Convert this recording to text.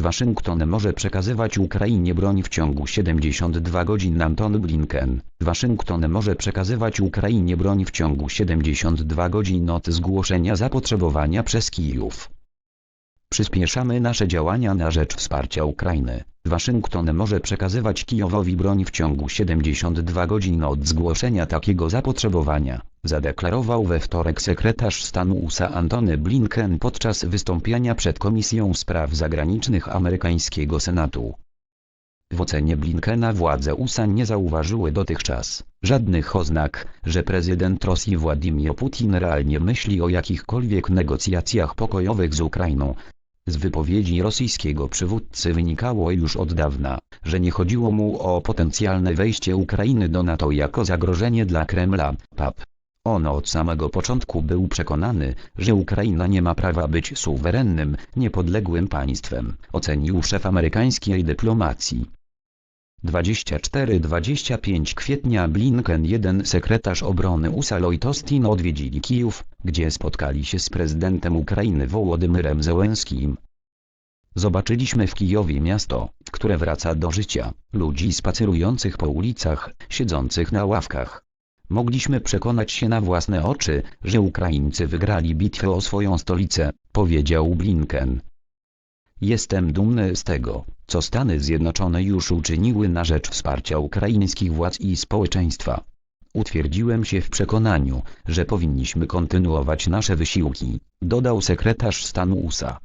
Waszyngton może przekazywać Ukrainie broń w ciągu 72 godzin Antony Blinken. Waszyngton może przekazywać Ukrainie broń w ciągu 72 godzin od zgłoszenia zapotrzebowania przez Kijów. Przyspieszamy nasze działania na rzecz wsparcia Ukrainy. Waszyngton może przekazywać Kijowowi broń w ciągu 72 godzin od zgłoszenia takiego zapotrzebowania, zadeklarował we wtorek sekretarz stanu USA Antony Blinken podczas wystąpienia przed Komisją Spraw Zagranicznych amerykańskiego Senatu. W ocenie Blinkena władze USA nie zauważyły dotychczas żadnych oznak, że prezydent Rosji Władimir Putin realnie myśli o jakichkolwiek negocjacjach pokojowych z Ukrainą. Z wypowiedzi rosyjskiego przywódcy wynikało już od dawna, że nie chodziło mu o potencjalne wejście Ukrainy do NATO jako zagrożenie dla Kremla, PAP. On od samego początku był przekonany, że Ukraina nie ma prawa być suwerennym, niepodległym państwem, ocenił szef amerykańskiej dyplomacji. 24-25 kwietnia Blinken jeden sekretarz obrony USA Lloyd Austin odwiedzili Kijów, gdzie spotkali się z prezydentem Ukrainy Wołodymyrem Zełenskim. Zobaczyliśmy w Kijowie miasto, które wraca do życia, ludzi spacerujących po ulicach, siedzących na ławkach. Mogliśmy przekonać się na własne oczy, że Ukraińcy wygrali bitwę o swoją stolicę, powiedział Blinken. Jestem dumny z tego, co Stany Zjednoczone już uczyniły na rzecz wsparcia ukraińskich władz i społeczeństwa. Utwierdziłem się w przekonaniu, że powinniśmy kontynuować nasze wysiłki, dodał sekretarz stanu USA.